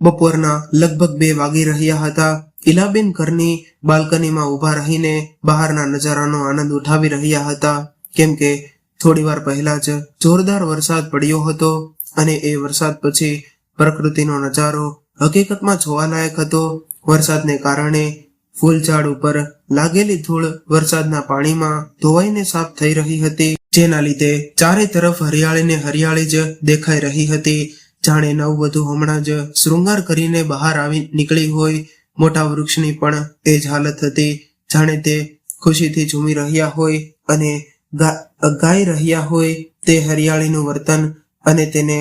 બપોરના લગભગ બે વાગી રહ્યા હતા. ઇલાબેન ઘરની બાલ્કનીમાં ઊભા રહીને બહારના નજારાનો આનંદ ઉઠાવી રહ્યા હતા. કેમ કે થોડી વાર પહેલા જ જોરદાર વરસાદ પડ્યો હતો અને એ વરસાદ પછી પ્રકૃતિનો નજારો હકીકતમાં જોવાલાયક હતો. વરસાદને કારણે ફૂલઝાડ ઉપર લાગેલી ધૂળ વરસાદના પાણીમાં ધોવાઈને સાફ થઈ રહી હતી, જેના લીધે ચારે તરફ હરિયાળીને હરિયાળી જ દેખાઈ રહી હતી. જાણે નવવધુ હમણાં જ શૃંગાર કરીને બહાર આવી નીકળી હોય. મોટા વૃક્ષની પણ એ જ હાલત હતી. જાણે તે ખુશીથી ઝૂમી રહ્યા હોય અને ગાઈ રહ્યા હોય તે હરિયાળીનું વર્તન અને તેને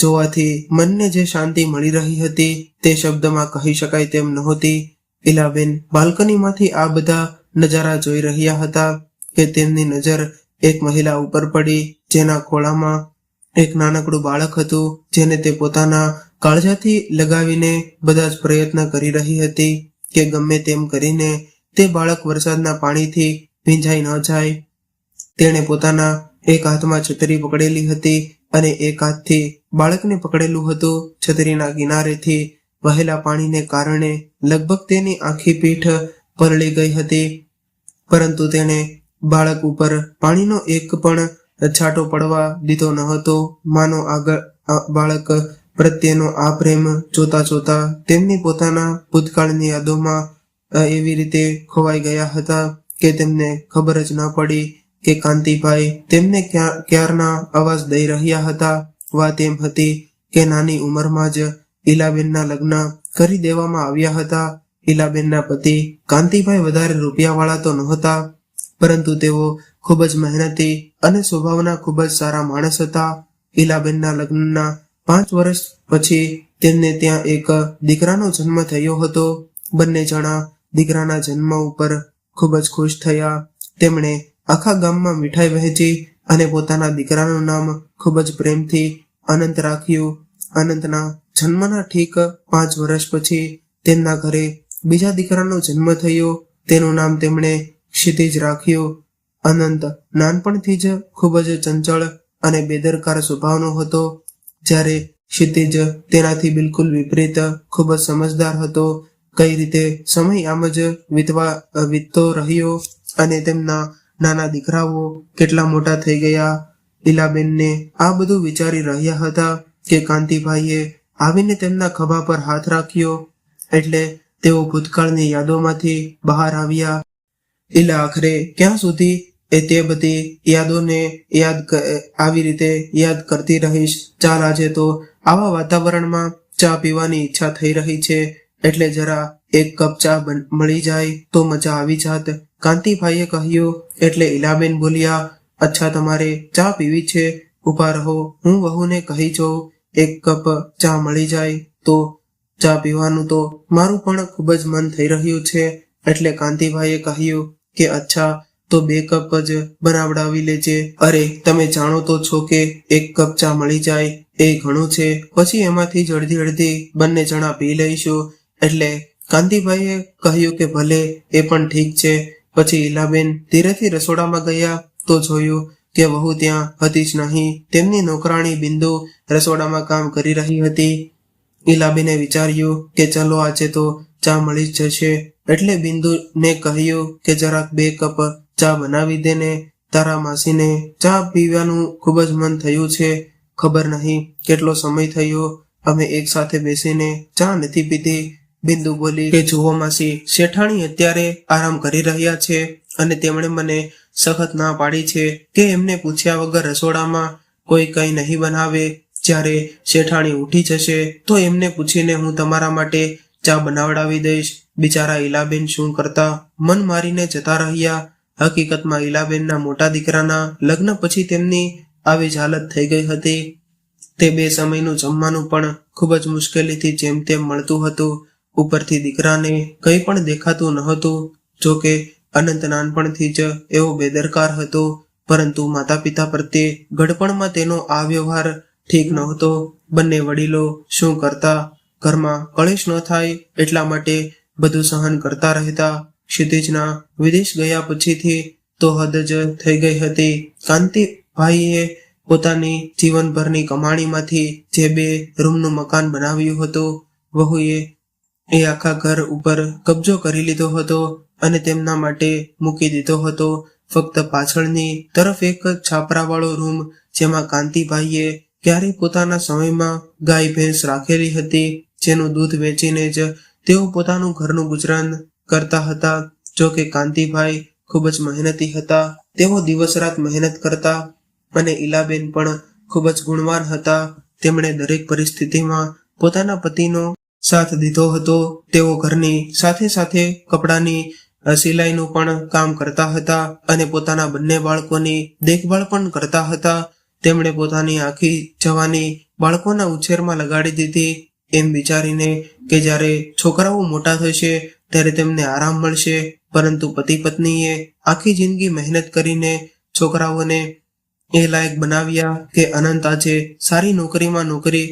જોવાથી મનને જે શાંતિ મળી રહી હતી તે શબ્દમાં કહી શકાય તેમ નહોતી. ઇલાબેન બાલ્કનીમાંથી આ બધા નજારા જોઈ રહ્યા હતા કે તેમની નજર એક મહિલા ઉપર પડી, જેના ખોળામાં એક નાનકડું બાળક હતું, જેને તે પોતાના કાળજાથી લગાવીને બધા જ પ્રયત્ન કરી રહી હતી કે ગમે તેમ કરીને તે બાળક વરસાદના પાણીથી ભીંજાઈ ન જાય. તેણે પોતાના એક હાથમાં છત્રી પકડેલી હતી અને એક હાથથી બાળકને પકડેલું હતું છત્રીના કિનારેથી વહેલા પાણીને કારણે લગભગ તેની આખી પીઠ પરળી ગઈ હતી. પરંતુ તેણે બાળક ઉપર પાણીનો એક પણ છાંટો પડવા દીધો ન હતો. માનો આગળ બાળક પ્રત્યેનો આ પ્રેમ જોતા જોતા તેમની પોતાના ભૂતકાળની યાદોમાં એવી રીતે ખોવાઈ ગયા હતા કે તેમને ખબર જ ન પડી કે કાંતિભાઈ તેમને ક્યાં, ક્યારના અવાજ દઈ રહ્યા હતા. વાત એમ હતી કે નાની ઉંમરમાં જ ઈલાબેનના લગ્ન કરી દેવામાં આવ્યા હતા. ઈલાબેનના પતિ કાંતિભાઈ વધારે રૂપિયાવાળા તો નહોતા. પરંતુ તેઓ ખૂબ જ મહેનતી અને સ્વભાવના ખૂબ જ સારા માણસ હતા. ઇલાબેનના લગ્નના પાંચ વર્ષ પછી તેમને ત્યાં એક દીકરાનો જન્મ થયો હતો. બંને જણા દીકરાના જન્મ ઉપર ખૂબ જ ખુશ થયા. તેમણે આખા ગામમાં મીઠાઈ વહેંચી અને પોતાના દીકરાનું નામ ખૂબ જ પ્રેમથી અનંત રાખ્યું. અનંતના જન્મના ઠીક પાંચ વર્ષ પછી તેમના ઘરે બીજા દીકરાનો જન્મ થયો. તેનું નામ તેમણે ક્ષિતિજ રાખ્યું. અનંત નાનપણથી જ ખૂબ જ ચંચળ અને બેદરકાર સ્વભાવનો હતો. જ્યારે ક્ષિતિજ તેનાથી બિલકુલ વિપરીત ખૂબ જ સમજદાર હતો. કઈ રીતે સમય આમ જ વીતવા, વીતતો રહ્યો અને તેમના નાના દીકરાઓ કેટલા મોટા થઈ ગયા. લીલાબેનને આ બધું વિચારી રહ્યા હતા કે કાંતિભાઈએ આવીને તેમના ખભા પર હાથ રાખ્યો. એટલે તેઓ ભૂતકાળની યાદોમાંથી બહાર આવ્યા. ઈલા આખરે ક્યાં સુધી એ તે બધી યાદોને યાદ આવી રીતે યાદ કરતી રહીશ? ચાલ આજે તો આવા વાતાવરણમાં ચા પીવાની ઈચ્છા થઈ રહી છે. એટલે જરા એક કપ ચા મળી જાય તો મજા આવી જાત. કાંતિભાઈએ કહ્યું, એટલે ઈલાબેન બોલ્યા, અચ્છા, તમારે ચા પીવી છે. ઊભા રહો. હું વહુને કહી જાઉં, એક કપ ચા મળી જાય તો ચા પીવાનું તો મારું પણ ખૂબ જ મન થઈ રહ્યું છે. એટલે કાંતિભાઈએ કહ્યું કે અચ્છા, તો બે કપ જ બનાવડાવી લેજે. અરે, તમે જાણો તો છો કે એક કપ ચા મળી જાય. એ ઘણું છે. પછી એમાંથી જ અડધી બંને જણા પી લઈશું. એટલે કાંતિભાઈએ કહ્યું કે ભલે, એ પણ ઠીક છે. પછી ઈલાબેન ધીરેથી રસોડામાં ગયા તો જોયું કે વહુ ત્યાં હતી જ નહીં. તેમની નોકરાણી બિંદુ રસોડામાં કામ કરી રહી હતી. ઈલાબેને વિચાર્યું કે ચલો આજે તો ચા મળી જ જશે. એટલે બિંદુને કહ્યું કે જરાક બે કપ ચા બનાવી દે ને. તારા માસીને ચા પીવાનું ખૂબ જ મન થયું છે. ખબર નહીં કેટલો સમય થયો. અમે એક સાથે બેસીને ચા નથી પીધી. બિંદુ બોલી કે જુઓ માસી, શેઠાણી અત્યારે આરામ કરી રહ્યા છે અને તેમણે મને સખત ના પાડી છે કે એમને પૂછ્યા વગર રસોડામાં કોઈ કંઈ નહીં બનાવે. જ્યારે શેઠાણી ઉઠી જશે તો એમને પૂછીને હું તમારા માટે ચા બનાવડાવી દઈશ. બિચારા ઈલાબેન શું કરતા? મન મારીને જતા રહ્યા. હકીકતમાં ઈલાબેનના મોટા દીકરાના લગ્ન પછી તેમની આવી હાલત થઈ ગઈ હતી. તે બે સમયનું જમવાનું પણ ખૂબ જ મુશ્કેલીથી જેમ તેમ મળતું હતું. ઉપરથી દીકરાને કંઈ પણ દેખાતું નહોતું જો કે અનંત નાનપણથી જ એવો બેદરકાર હતો, પરંતુ માતા પિતા પ્રત્યે ગડપણમાં તેનો આ વ્યવહાર ઠીક નહોતો. બંને વડીલો શું કરતા? ઘરમાં કળેશ ન થાય એટલા માટે બધું સહન કરતા રહેતા ક્ષિતિજના વિદેશ ગયા પછીથી તો હદ જ થઈ ગઈ હતી. કાંતિભાઈએ પોતાની જીવનભરની કમાણીમાંથી જે બે રૂમનું મકાન બનાવ્યું હતું, વહુએ એ આખા ઘર ઉપર કબજો કરી લીધો હતો અને તેમના માટે મૂકી દીધો હતો. ફક્ત પાછળની તરફ એક છાપરાવાળો રૂમ જેમાં કાંતિભાઈએ ક્યારેય પોતાના સમયમાં ગાય ભેંસ રાખેલી હતી, જેનું દૂધ વેચીને જ તેઓ પોતાનું ઘરનું ગુજરાન કરતા હતા. જો કે કાંતિભાઈ ખૂબ જ મહેનતી હતા. તેઓ દિવસ રાત મહેનત કરતા અને ઈલાબેન પણ ખૂબ જ ગુણવાન હતા. તેમણે દરેક પરિસ્થિતિમાં પોતાના પતિનો સાથ દીધો હતો. તેઓ ઘરની સાથે સાથે કપડાની સિલાઈનું પણ કામ કરતા હતા અને પોતાના બંને બાળકોની દેખભાળ પણ કરતા હતા. તેમણે પોતાની આખી જવાની બાળકોના ઉછેરમાં લગાડી દીધી. એમ વિચારીને કે જ્યારે છોકરાઓ મોટા થશે, ત્યારે તેમને આરામ મળશે. પરંતુ પતિ પત્નીએ આખી જિંદગી મહેનત કરીને છોકરાઓને એ લાયક બનાવ્યા કે અનંત આજે સારી નોકરીમાં નોકરી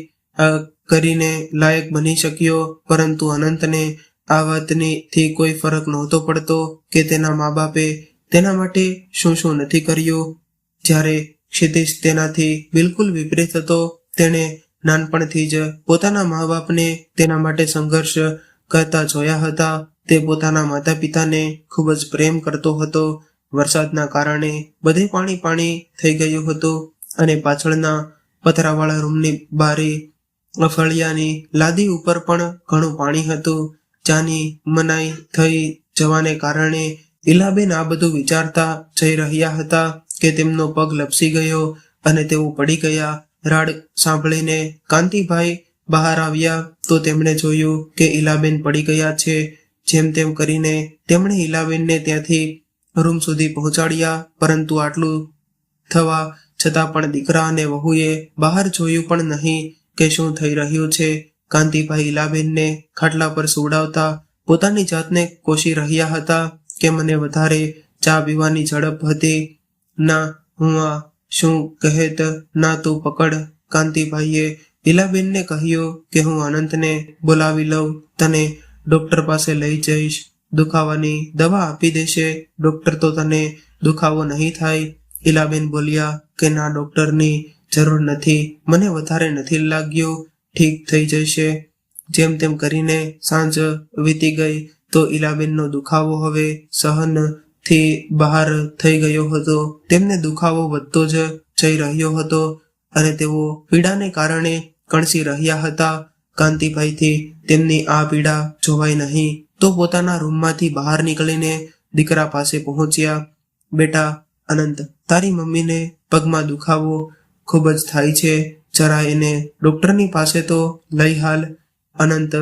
કરીને લાયક બની શક્યો. પરંતુ અનંતને આ વાતની કોઈ ફરક નહોતો પડતો કે તેના મા બાપે તેના માટે શું શું નથી કર્યું. જ્યારે ક્ષિતિજ તેનાથી બિલકુલ વિપરીત હતો, તેણે નાનપણથી જ પોતાના મા બાપને તેના માટે સંઘર્ષ કરતા જોયા હતા. તે પોતાના માતા પિતાને ખૂબ જ પ્રેમ કરતો હતો. વરસાદના કારણે બધે પાણી પાણી થઈ ગયું હતું અને પાછળના પથરાવાળા રૂમની બારી અફળિયાની લાદી ઉપર પણ ઘણું પાણી હતું. ચાની મનાઈ થઈ જવાને કારણે ઇલાબેન આ બધું વિચારતા જઈ રહ્યા હતા કે તેમનો પગ લપસી ગયો અને તેઓ પડી ગયા. રાડ સાંભળીને કાંતિભાઈ બહાર આવ્યા તો તેમણે જોયું કે ઇલાબેન પડી ગયા છે. જેમ તેમ કરીને તેમણે ઇલાબેનને ત્યાંથી રૂમ સુધી પહોંચાડ્યા, પરંતુ આટલું થવા છતાં પણ દીકરા અને વહુએ બહાર જોયું પણ નહીં કે શું થઈ રહ્યું છે. કાંતિભાઈ ઇલાબેનને ખાટલા પર સુવડાવતા પોતાની જાતને કોશી રહ્યા હતા કે મને વધારે ચા પીવાની ઝડપ હતી. ના, હું આ શું કહેત ના તું પકડ, કાંતિભાઈએ ઈલાબેનને કહ્યું કે હું અનંતને બોલાવી લઉં, તને ડૉક્ટર પાસે લઈ જઈશ. દુખાવાની દવા આપી દેશે, ડૉક્ટર તો તને દુખાવો નહીં થાય. ઈલાબેન બોલ્યા કે, ના, ડૉક્ટરની જરૂર નથી. મને વધારે નથી લાગ્યું. ઠીક થઈ જશે. જેમ તેમ કરીને સાંજ વીતી ગઈ તો ઇલાબેનનો દુખાવો હવે સહન થી બહાર થઈ ગયો હતો. તેમને દુખાવો વધતો જ જઈ રહ્યો હતો અને તેઓ પીડાને કારણે કણસી રહ્યા હતા. કાંતિભાઈથી તેમની આ પીડા જોવાય નહીં. તો પોતાના રૂમમાંથી બહાર નીકળીને દીકરા પાસે પહોંચ્યા. બેટા, અનંત, તારી મમ્મીને પગમાં દુખાવો ખૂબ જ થાય છે. જરા એને ડોક્ટરની પાસે તો લઈ હાલ. અનંત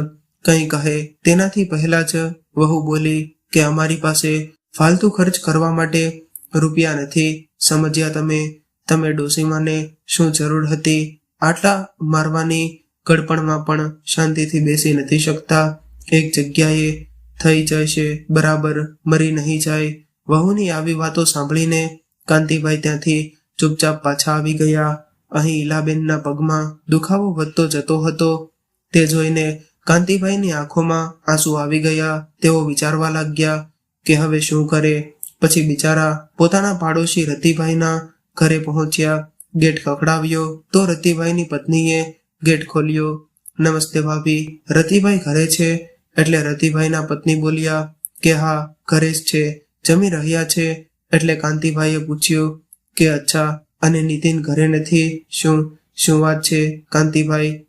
કંઈ કહે. તેનાથી પહેલા જ વહુ બોલી કે, અમારી પાસે ફાલતુ ખર્ચ કરવા માટે રૂપિયા નથી. સમજ્યા તમે તમે ડોસીમાને શું જરૂર હતી? આટલા મારવાની ગડપણમાં પણ શાંતિથી બેસી નથી શકતા. એક જગ્યાએ થઈ જશે, બરાબર, મરી નહીં જાય. વહુની આવી વાતો સાંભળીને કાંતિભાઈ ત્યાંથી ચૂપચાપ પાછા આવી ગયા. અહીં ઈલાબેનના પગમાં દુખાવો વધતો જતો હતો. તે જોઈને કાંતિભાઈની આંખોમાં આંસુ આવી ગયા. તેઓ વિચારવા લાગ્યા કે હવે શું કરે? પછી બિચારા પોતાના પાડોશી રતિભાઈના ઘરે પહોંચ્યા, ગેટ ખખડાવ્યો. તો રતિભાઈની પત્નીએ ગેટ ખોલ્યો. નમસ્તે ભાભી, રતિભાઈ ઘરે છે? એટલે રતિભાઈના પત્ની બોલ્યા, કે હા, ઘરે જ છે. જમી રહ્યા છે. એટલે કાંતિભાઈએ પૂછ્યું, કે અચ્છા, અને નીતિન ઘરે નથી? શું શું વાત છે કાંતિભાઈ?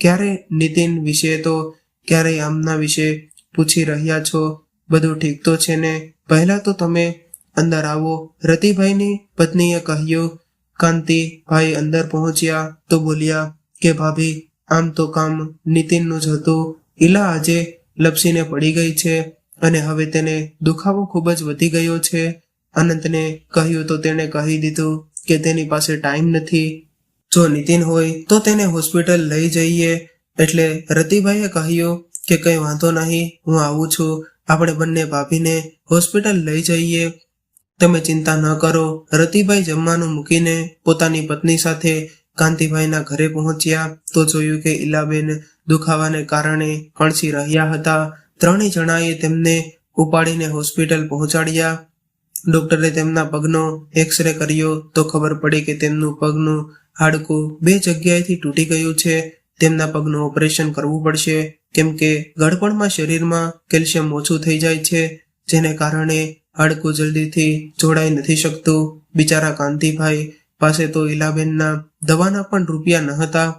ક્યારે નીતિન વિશે તો ક્યારેય આમના વિશે પૂછી રહ્યા છો? બધું ઠીક તો છે ને? પહેલા તો તમે અંદર આવો. રતિભાઈની પત્નીએ કહ્યું, કાંતિભાઈ અંદર પહોંચ્યા તો બોલ્યા કે, ભાભી, આમ તો કામ નીતિનનું જ હતું. ઈલા આજે લપસીને પડી ગઈ છે અને હવે તેને દુખાવો ખૂબ જ વધી ગયો છે. અનંતને કહ્યું તો તેણે કહી દીધું કે, તેની પાસે ટાઈમ નથી. જો નીતિન હોય તો તેને હોસ્પિટલ લઈ જઈએ. એટલે રતિભાઈએ કહ્યું કે, કંઈ વાંધો નહીં, હું આવું છું. આપણે બંને ભાભીને હોસ્પિટલ લઈ જઈએ. તમે ચિંતા ન કરો. રતિભાઈ જમવાનું મૂકીને પોતાની પત્ની સાથે કાંતિભાઈના ઘરે પહોંચ્યા તો જોયું કે ઈલાબેન દુખાવાને કારણે કણસી રહ્યા હતા. ત્રણેય જણાએ તેમને ઉપાડીને હોસ્પિટલ પહોંચાડ્યા. ડોક્ટરે તેમના પગનો એક્સરે કર્યો તો ખબર પડી કે તેમનું પગનું હાડકું બે જગ્યાએથી તૂટી ગયું છે. તેમના પગનું ઓપરેશન કરવું પડશે. કેમ કે ગળપણમાં શરીરમાં કેલ્શિયમ ઓછું થઈ જાય છે, જેને કારણે હાડકું જલ્દીથી જોડાઈ નથી શકતું. બિચારા કાંતિભાઈ પાસે તો ઈલાબેનના દવાના પણ રૂપિયા ન હતા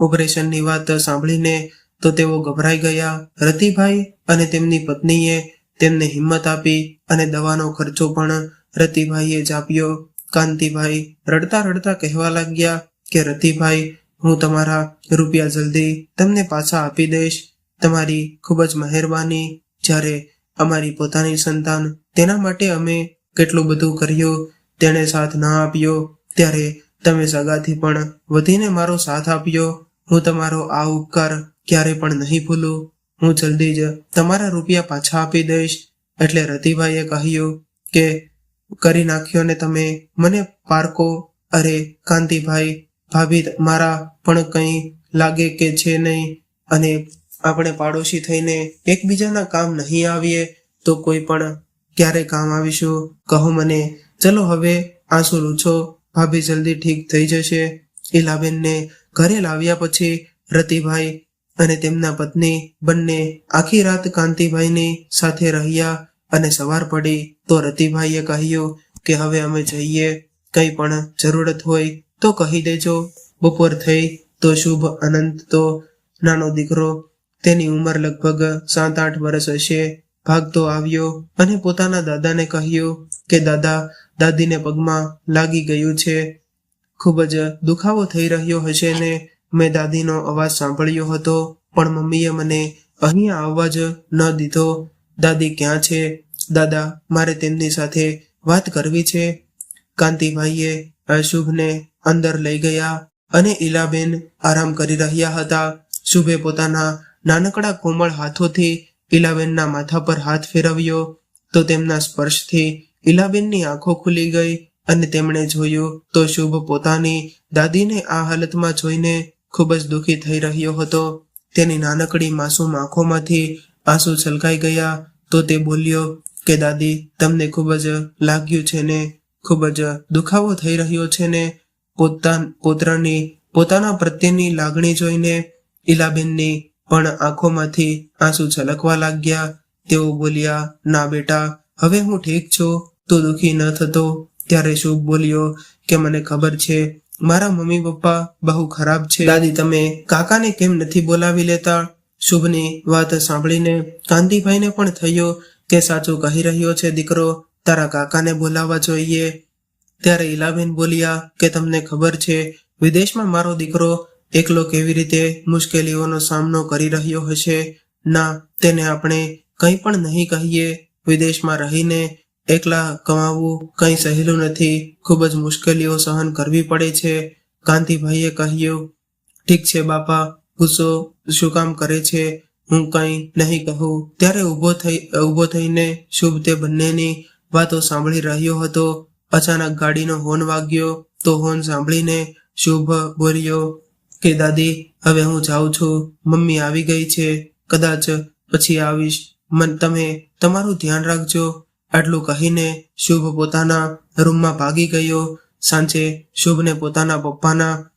ઓપરેશનની વાત સાંભળીને તો તેઓ ગભરાઈ ગયા. રતિભાઈ અને તેમની પત્નીએ તેમને હિંમત આપી અને દવાનો ખર્ચો પણ રતિભાઈએ જ આપ્યો. કાંતિભાઈ રડતા રડતા કહેવા લાગ્યા કે, રતિભાઈ, હું તમારા રૂપિયા જલ્દી તમને પાછા આપી દઈશ. તમારી ખૂબ જ મહેરબાની જ્યારે અમારી પોતાની સંતાન તેના માટે અમે કેટલું બધું કર્યું, તેણે સાથ ન આપ્યો, ત્યારે તમે સગાથી પણ વધીને મારો સાથ આપ્યો. હું તમારો આ ઉપકાર ક્યારે પણ નહીં ભૂલું. હું જલ્દી જ તમારા રૂપિયા પાછા આપી દઈશ. એટલે રતિભાઈએ કહ્યું કે, કરી નાખ્યો ને તમે મને પારકો. અરે કાંતિભાઈ, ભાભી, મારા પણ કંઈ લાગે કે છે નહીં. અને આપણે પાડોશી થઈને એકબીજાના કામ નહીં આવીએ, તો કોઈ પણ ક્યારે કામ આવીશું? કહો મને. ચલો હવે, આંસુ લૂછો ભાભી જલ્દી ઠીક થઈ જશે. ઈલાબેનને ઘરે લાવ્યા પછી રતિભાઈ અને તેમના પત્ની બંને આખી રાત કાંતિભાઈની સાથે રહ્યા અને સવાર પડી તો રતિભાઈએ કહ્યું કે હવે અમે જઈએ, કંઈ પણ જરૂરત હોય તો કહી દેજો. બપોર થઈ તો શુભ અનંત તો. નાનો દીકરો તેની ઉંમર લગભગ સાત આઠ વર્ષ હશે. ભાગતો આવ્યો અને પોતાના દાદાને કહ્યું કે, દાદા, દાદીને પગમાં લાગી ગયું છે. ખૂબ જ દુખાવો થઈ રહ્યો હશે ને મેં દાદીનો અવાજ સાંભળ્યો હતો, પણ મમ્મીએ મને અહીંયા આવવા જ ન દીધો. દાદી ક્યાં છે? દાદા, મારે તેમની સાથે વાત કરવી છે. કાંતિભાઈએ શુભને અંદર લઈ ગયા અને ઈલાબેન આરામ કરી રહ્યા હતા. શુભે પોતાના નાનકડા કોમળ હાથોથી ઇલાબેનના માથા પર હાથ ફેરવ્યો તો તેમના સ્પર્શથી ઈલાબેનની આંખો ખુલી ગઈ અને તેમણે જોયું તો શુભ પોતાની દાદીને આ હાલતમાં જોઈને ખૂબ જ દુઃખી થઈ રહ્યો હતો. તેની નાનકડી માસૂમ આંખોમાંથી આંસુ છલકાઈ ગયા તો તે બોલ્યો કે, દાદી, તમને ખૂબ જ લાગ્યું છે ને? ખૂબ જ દુખાવો થઈ રહ્યો છે ને? પોતા પોતરાની પોતાના પ્રત્યેની લાગણી જોઈને ઈલાબેનની પણ આંખોમાંથી આંસુ છલકવા લાગ્યા. તેઓ બોલ્યા, ના બેટા, હવે હું ઠીક છું. તું દુઃખી ન થતો. ત્યારે શુભ બોલ્યો, કે મને ખબર છે, મારા મમ્મી પપ્પા બહુ ખરાબ છે. દાદી, તમે કાકાને કેમ નથી બોલાવી લેતા? શુભની વાત સાંભળીને કાંતિભાઈને પણ થયો કે સાચું કહી રહ્યો છે દીકરો, તારા કાકાને બોલાવવા જોઈએ. ત્યારે ઈલાબેન બોલ્યા, કે તમને ખબર છે, વિદેશમાં મારો દીકરો એકલો કેવી રીતે મુશ્કેલીઓનો સામનો કરી રહ્યો હશે? ના, તેને આપણે કંઈ પણ નહીં કહીએ. વિદેશમાં રહીને એકલા કમાવવું કંઈ સહેલું નથી. ખૂબ જ મુશ્કેલીઓ સહન કરવી પડે છે. કાંતિભાઈએ કહ્યું, ઠીક છે બાપા, ગુસ્સો શું કામ કરે છે? હું કંઈ નહીં કહું. ત્યારે ઊભો થઈ, ઊભો થઈને શુભ તે બંનેની વાતો સાંભળી રહ્યો હતો. અચાનક ગાડીનો હોર્ન વાગ્યો તો હોર્ન સાંભળીને શુભ બોલ્યો કે દાદી, હવે હું જાઉં છું. મમ્મી આવી ગઈ છે. કદાચ પછી આવીશ. મન, તમે, તમારું ધ્યાન રાખજો. આટલું કહીને શુભ પોતાના રૂમમાં ભાગી ગયો. સાંજે શુભને પોતાના પપ્પાના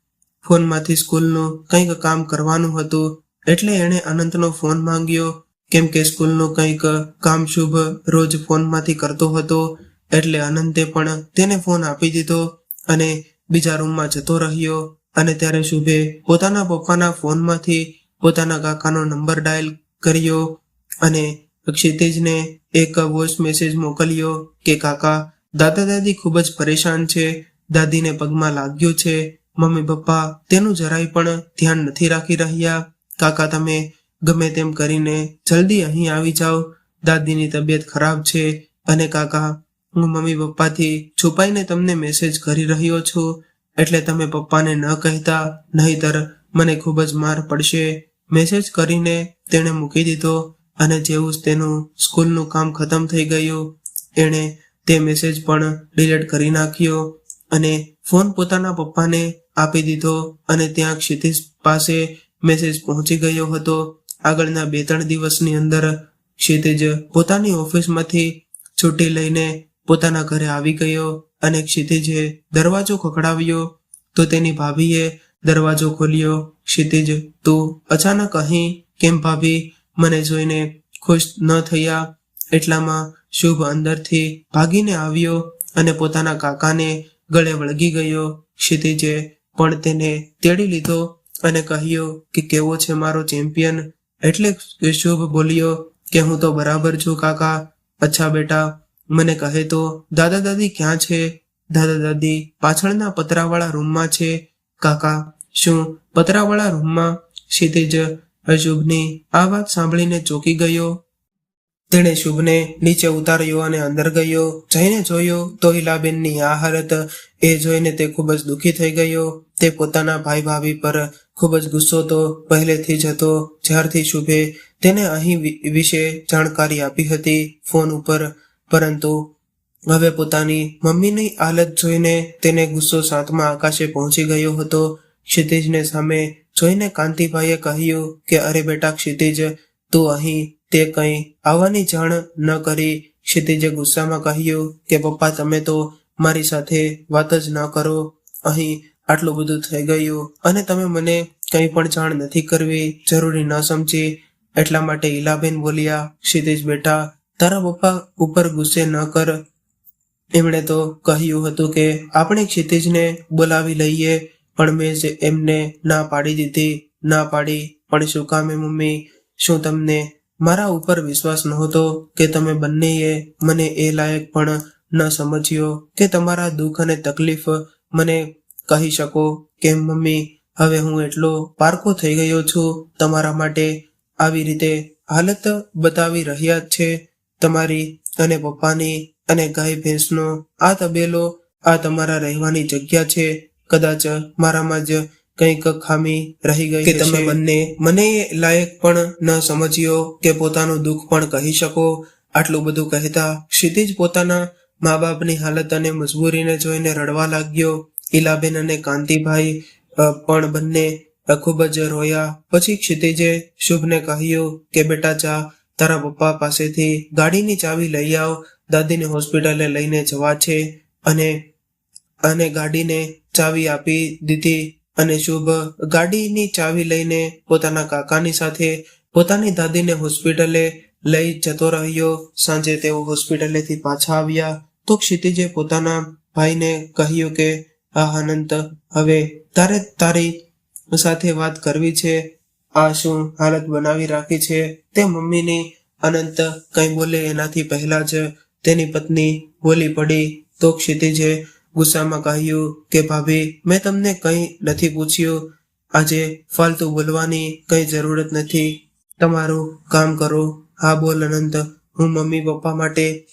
ફોનમાંથી સ્કૂલનું કંઈક કામ કરવાનું હતું. એટલે એણે અનંતનો ફોન માંગ્યો. કેમ કે સ્કૂલનું કંઈક કામ શુભ રોજ ફોનમાંથી કરતો હતો. એટલે અનંતે પણ તેને ફોન આપી દીધો અને બીજા રૂમમાં જતો રહ્યો. અને ત્યારે શુભે પોતાના પપ્પાના ફોનમાંથી પોતાના કાકાનો નંબર ડાયલ કર્યો અને ક્ષિતિજને એક વોઇસ મેસેજ મોકલ્યો કે, કાકા, દાદા દાદી ખૂબ જ પરેશાન છે. દાદીને પગમાં લાગ્યું છે. મમ્મી પપ્પા તેનું જરાય પણ ધ્યાન નથી રાખી રહ્યા. કાકા, તમે ગમે તેમ કરીને જલ્દી અહીં આવી જાઓ. દાદીની તબિયત ખરાબ છે અને કાકા, હું મમ્મી પપ્પાથી છુપાઈને તમને મેસેજ કરી રહ્યો છું. એટલે તમે પપ્પાને ન કહેતા, નહીતર મને ખૂબ જ માર પડશે. મેસેજ કરીને તેણે મૂકી દીધો અને જેવું જ તેનું સ્કૂલનું કામ ખતમ થઈ ગયું, એણે તે મેસેજ પણ ડિલીટ કરી નાખ્યો અને ફોન પોતાના પપ્પાને આપી દીધો અને ત્યાં ક્ષિતિજ પાસે મેસેજ પહોંચી ગયો હતો. આગળના બે ત્રણ દિવસની અંદર ક્ષિતિજ પોતાની ઓફિસમાંથી છુટ્ટી લઈને પોતાના ઘરે આવી ગયો અને ક્ષિતિજે દરવાજો ખખડાવ્યો. તો તેની ભાભીએ દરવાજો ખોલ્યો. ક્ષિતિજ, તું અચાનક અહીં કેમ ભાભી? મને જોઈને ખુશ ન થયા. એટલામાં શુભ અંદરથી ભાગીને આવ્યો અને પોતાના કાકાને ગળે વળગી ગયો. ક્ષિતિજે પણ તેને તેડી લીધો અને કહ્યું કે કેવો છે મારો ચેમ્પિયન? એટલે શુભ બોલ્યો કે હું તો બરાબર છું કાકા. અચ્છા બેટા મને કહે તો, દાદા દાદી ક્યાં છે? દાદા દાદી પાછળના પતરાવાળા રૂમમાં છે. કાકા, શું પતરાવાળા રૂમમાં? ક્ષિતિજ શુભની આ વાત સાંભળીને ચોંકી ગયો. તેણે શુભને નીચે ઉતાર્યો અને અંદર ગયો. જઈને જોયો તો હિલાબેનની આ હાલત એ જોઈને તે ખૂબ જ દુઃખી થઈ ગયો. તે પોતાના ભાઈ ભાભી પર ખૂબ જ ગુસ્સો તો પહેલેથી જ હતો. જ્યારથી શુભે તેને અહીં વિશે જાણકારી આપી હતી. ફોન ઉપર પરંતુ હવે પોતાની મમ્મીની હાલત જોઈને તેને ગુસ્સો સાતમા આકાશે પહોંચી ગયો હતો. ક્ષિતિજને સામે જોઈને કાંતિભાઈએ કહ્યું કે, અરે બેટા ક્ષિતિજ, તું અહીં તે કંઈ આવવાની જાણ ન કરી. ક્ષિતિજે ગુસ્સામાં કહ્યું કે, પપ્પા, તમે તો મારી સાથે વાત જ ન કરો. અહીં આટલું બધું થઈ ગયું અને તમે મને કંઈ પણ જાણ નથી કરવી. જરૂરી ન સમજી. એટલા માટે ઈલાબેન બોલ્યા, ક્ષિતિજ બેટા તારા પપ્પા ઉપર ગુસ્સે ન કર. એમણે તો કહ્યું હતું કે, આપણે ક્ષિતિજને બોલાવી લઈએ, પણ મેં જ એમને ના પાડી દીધી, ના પાડી, પણ શું કામે મમ્મી? શું તમને મારા ઉપર વિશ્વાસ નહોતો કે તમે બંનેએ મને એ લાયક પણ ન સમજ્યો કે તમારા દુઃખ અને તકલીફ મને કહી શકો? કેમ મમ્મી, હવે હું એટલો પારકો થઈ ગયો છું, તમારા માટે આવી રીતે હાલત બતાવી રહ્યા છે તમારી અને પપ્પાની અને ગાય ભેંસનો આ તબેલો આ તમારા રહેવાની જગ્યા છે. કદાચ મારામાં જ કંઈક ખામી રહી ગઈ કે તમે બંને મને લાયક પણ ન સમજ્યો કે પોતાનું દુઃખ પણ કહી શકો. આટલું બધું કહેતા ક્ષિતિજ પોતાના મા બાપની હાલત અને મજબૂરીને જોઈને રડવા લાગ્યો. ઈલાબેન અને કાંતિભાઈ પણ બંને ખૂબ જ રોયા. પછી ક્ષિતિજે શુભને કહ્યું કે બેટા જા. તારા પપ્પા પાસેથી ગાડીની ચાવી લઈ આવ, દાદીને હોસ્પિટલે લઈને જવા છે અને અને ગાડીને ચાવી આપી દીધી અને શુભ ગાડીની ચાવી લઈને પોતાના કાકાની સાથે પોતાની દાદીને હોસ્પિટલે લઈ જતો રહ્યો. સાંજે તેઓ હોસ્પિટલેથી પાછા આવ્યા તો ક્ષિતિજે પોતાના ભાઈને કહ્યું કે આ અનંત હવે તારે તારી સાથે વાત કરવી છે. આ શું હાલત બનાવી રાખી છે? તે મમ્મીની અનંત કંઈ બોલે એનાથી પહેલા જ તેની પત્ની બોલી પડી. તો ક્ષિતિજે ગુસ્સામાં કહ્યું કે, ભાભી, મેં તમને કંઈ નથી પૂછ્યું. આજે ફાલતુ બોલવાની કંઈ જરૂરત નથી. તમારું કામ કરો. હા, બોલ અનંત. હું મમ્મી પપ્પા માટે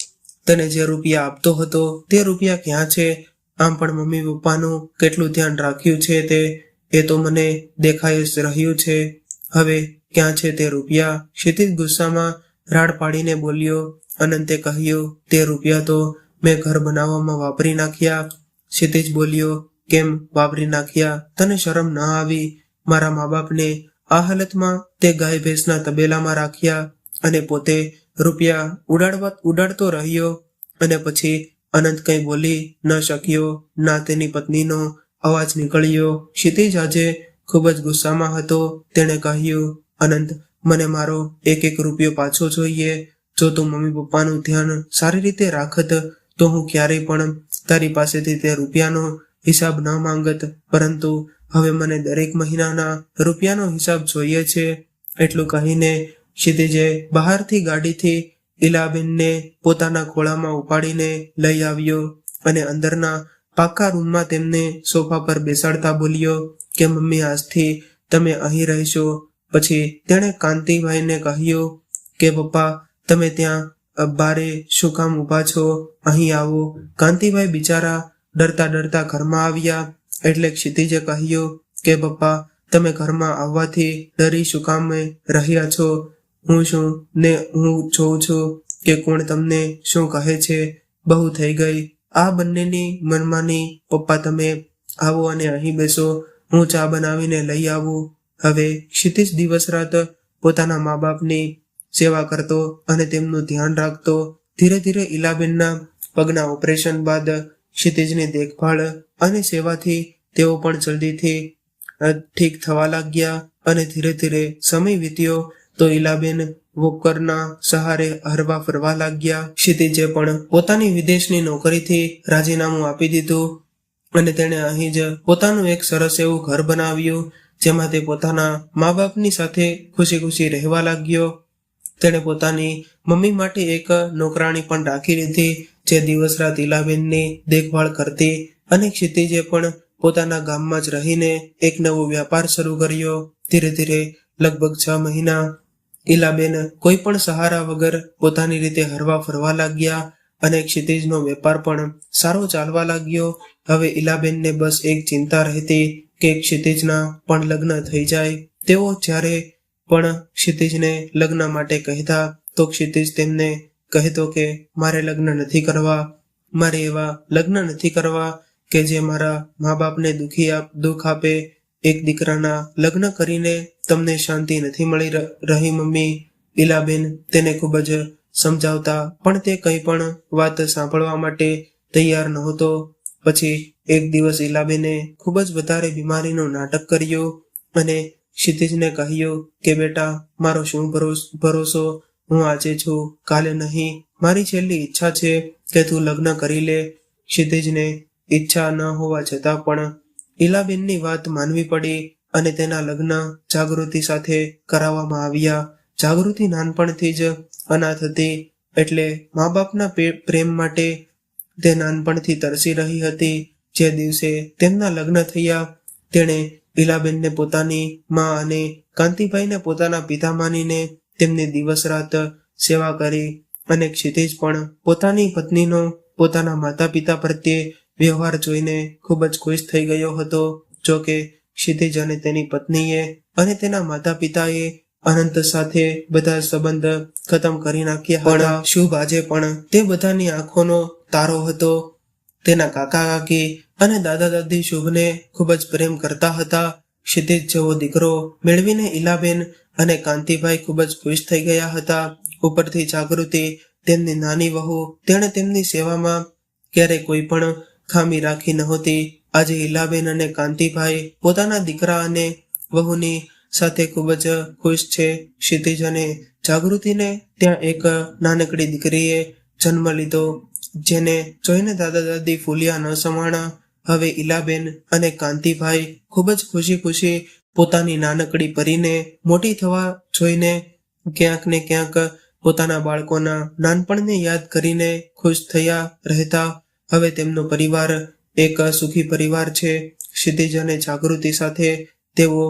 તને જે રૂપિયા આપતો હતો, તે રૂપિયા ક્યાં છે? આમ પણ મમ્મી પપ્પાનું કેટલું ધ્યાન રાખ્યું છે તે? એ તો મને દેખાય જ રહ્યું છે. હવે ક્યાં છે તે રૂપિયા? ક્ષિતિજ ગુસ્સામાં રાડ પાડીને બોલ્યો, અનંતે કહ્યું, તે રૂપિયા તો મેં ઘર બનાવવામાં વાપરી નાખ્યા. ક્ષિતિજ બોલ્યો, કેમ વાપરી નાખ્યા? તને શરમ ન આવી? મારા મા બાપને આ હાલતમાં તે ગાય ભેંસના તબેલામાં રાખ્યા અને પોતે રૂપિયા ઉડાડવા, ઉડાડતો રહ્યો અને પછી અનંત કંઈ બોલી ન શક્યો. ના તેની પત્નીનો અવાજ નીકળ્યો. ક્ષિતિજ આજે ખૂબ જ ગુસ્સામાં હતો. તેણે કહ્યું, અનંત, મને મારો એક એક રૂપિયો પાછો જોઈએ. જો તું મમ્મી પપ્પાનું ધ્યાન સારી રીતે રાખત, તો હું ક્યારેય પણ તારી પાસેથી તે રૂપિયાનો હિસાબ ન માંગત. પરંતુ હવે મને દરેક મહિનાના રૂપિયાનો હિસાબ જોઈએ છે. એટલું કહીને ક્ષિતિજે બહારથી ગાડીથી ઇલાબેનને પોતાના ખોળામાં ઉપાડીને લઈ આવ્યો અને અંદરના પાકા રૂમમાં તેમને સોફા પર બેસાડતા બોલ્યો કે મમ્મી, આજથી તમે અહીં રહેશો? પછી તેણે કાંતિભાઈને કહ્યું કે, પપ્પા, તમે ત્યાં બારે શું કામ ઊભા છો? અહીં આવો. કાંતિભાઈ બિચારા ડરતા ડરતા ઘરમાં આવ્યા. એટલે ક્ષિતિજે કહ્યું કે, પપ્પા, તમે ઘરમાં આવવાથી ડરી શું કામ રહ્યા છો? હું છું ને હું જોઉં છું કે કોણ તમને શું કહે છે? બહુ થઈ ગઈ. આ બંનેની મનમાની, પપ્પા, તમે આવો અને અહીં બેસો. હું ચા બનાવીને લઈ આવું. હવે ક્ષિતિજ દિવસ રાત પોતાના મા બાપની સેવા કરતો અને તેમનું ધ્યાન રાખતો. ધીરે ધીરે ઇલાબેનના પગના ઓપરેશન બાદ ક્ષિતિજની દેખભાળ અને સેવાથી તેઓ પણ જલ્દીથી ઠીક થવા લાગ્યા અને ધીરે ધીરે સમય વીત્યો તો ઈલાબેન વોકરના સહારે હરવા ફરવા લાગ્યા. ક્ષિતિજે પણ પોતાની વિદેશની નોકરીથી રાજીનામું આપી દીધું. અને તેણે અહીં જ પોતાનું એક સરસ એવું ઘર બનાવ્યું, જેમાં તે પોતાના મા બાપની સાથે ખુશી ખુશી રહેવા લાગ્યો. તેણે પોતાની મમ્મી માટે એક નોકરાણી પણ રાખી લીધી, જે દિવસ રાત ઈલાબેનની દેખભાળ કરતી અને ક્ષિતિજે પણ પોતાના ગામમાં જ રહીને એક નવો વ્યાપાર શરૂ કર્યો. ધીરે ધીરે લગભગ છ મહિના ઇલાબેન કોઈ પણ સહારા વગર પોતાની રીતે હરવા ફરવા લાગ્યા. અને ક્ષિતિજનો વેપાર પણ સારો ચાલવા લાગ્યો. હવે ઈલાબેનને બસ એક ચિંતા રહેતી કે ક્ષિતિજના પણ લગ્ન થઈ જાય. તેઓ જ્યારે પણ ક્ષિતિજને લગ્ન માટે કહેતા, તો ક્ષિતિજ તેમને કહેતો કે, મારે લગ્ન નથી કરવા. મારે એવા લગ્ન નથી કરવા કે જે મારા મા બાપને દુખી આપ, દુઃખ આપે. એક દીકરાના લગ્ન કરીને તમને શાંતિ નથી મળી રહી, મમ્મી. ઈલાબેન તેને ખૂબ જ સમજાવતા પણ તે કંઈ પણ વાત સાંભળવા માટે તૈયાર નહોતો. પછી એક દિવસ ઈલાબેને ખૂબ જ વધારે બીમારીનું નાટક કર્યું અને ક્ષિતિજને કહ્યું કે, બેટા, મારો શું ભરોસ- હું આજે છું, કાલે નહીં. મારી છેલ્લી ઈચ્છા છે કે તું લગ્ન કરી લે. ક્ષિતિજને ઈચ્છા ન હોવા છતાં પણ ઈલાબેનની વાત માનવી પડી અને તેના લગ્ન જાગૃતિ સાથે કરાવવામાં આવ્યા. જાગૃતિ નાનપણથી જ અનાથ હતી એટલે મા બાપના પ્રેમ માટે તે નાનપણથી તરસી રહી હતી. જે દિવસે તેમના લગ્ન થયા, તેણે ઈલાબેનને પોતાની માં અને કાંતિભાઈને પોતાના પિતા માનીને તેમની દિવસ રાત સેવા કરી અને ક્ષિતિજ પણ પોતાની પત્નીનો પોતાના માતા પિતા પ્રત્યે વ્યવહાર જોઈને ખૂબ જ ખુશ થઈ ગયો હતો. જો કે ક્ષિતિજ અને તેની પત્નીએ અને તેના માતા પિતાએ અનંત સાથે બધા સંબંધ ખતમ કરી નાખ્યા પણ શુભ આજે પણ તે બધાની આંખોનો તારો હતો. તેના કાકા કાકી અને દાદા દાદી શુભને ખૂબ જ પ્રેમ કરતા હતા. ક્ષિતિજ જેવો દીકરો મેળવીને ઈલાબેન અને કાંતિભાઈ ખૂબ જ ખુશ થઈ ગયા હતા. ઉપરથી જાગૃતિ તેમની નાની વહુ તેણે તેમની સેવામાં ક્યારે કોઈ પણ ખામી રાખી નહોતી આજે ઈલાબેન અને કાંતિભાઈ પોતાના દીકરા અને વહુની સાથે ખૂબ જ ખુશ છે. ક્ષિતિજ જાગૃતિને ત્યાં એક નાનકડી દીકરીએ જન્મ લીધો, જેને જોઈને દાદા દાદી ફૂલ્યા ન સમાણા. હવે ઈલાબેન અને કાંતિભાઈ ખૂબ જ ખુશી ખુશી પોતાની નાનકડી પરીને મોટી થવા જોઈને ક્યાંક ને ક્યાંક પોતાના બાળકોના નાનપણને યાદ કરીને ખુશ થયા રહેતા. હવે તેમનો પરિવાર એક સુખી પરિવાર છે. ક્ષિતિજ અને જાગૃતિ સાથે તેઓ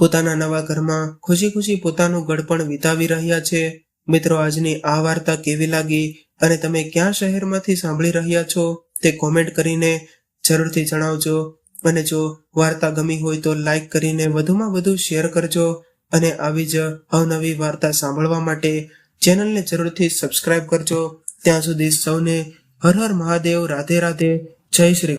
પોતાના નવા ઘરમાં ખુશી ખુશી પોતાનું ગળપણ વિતાવી રહ્યા છે. મિત્રો, આજની આ વાર્તા કેવી લાગી અને તમે ક્યાં શહેરમાંથી સાંભળી રહ્યા છો તે કોમેન્ટ કરીને જરૂરથી જણાવજો. અને જો વાર્તા ગમી હોય તો લાઈક કરીને વધુમાં વધુ શેર કરજો. અને આવી જ અવનવી વાર્તા સાંભળવા માટે ચેનલને જરૂરથી સબસ્ક્રાઇબ કરજો. ત્યાં સુધી સૌને હર હર મહાદેવ રાધે રાધે જય શ્રી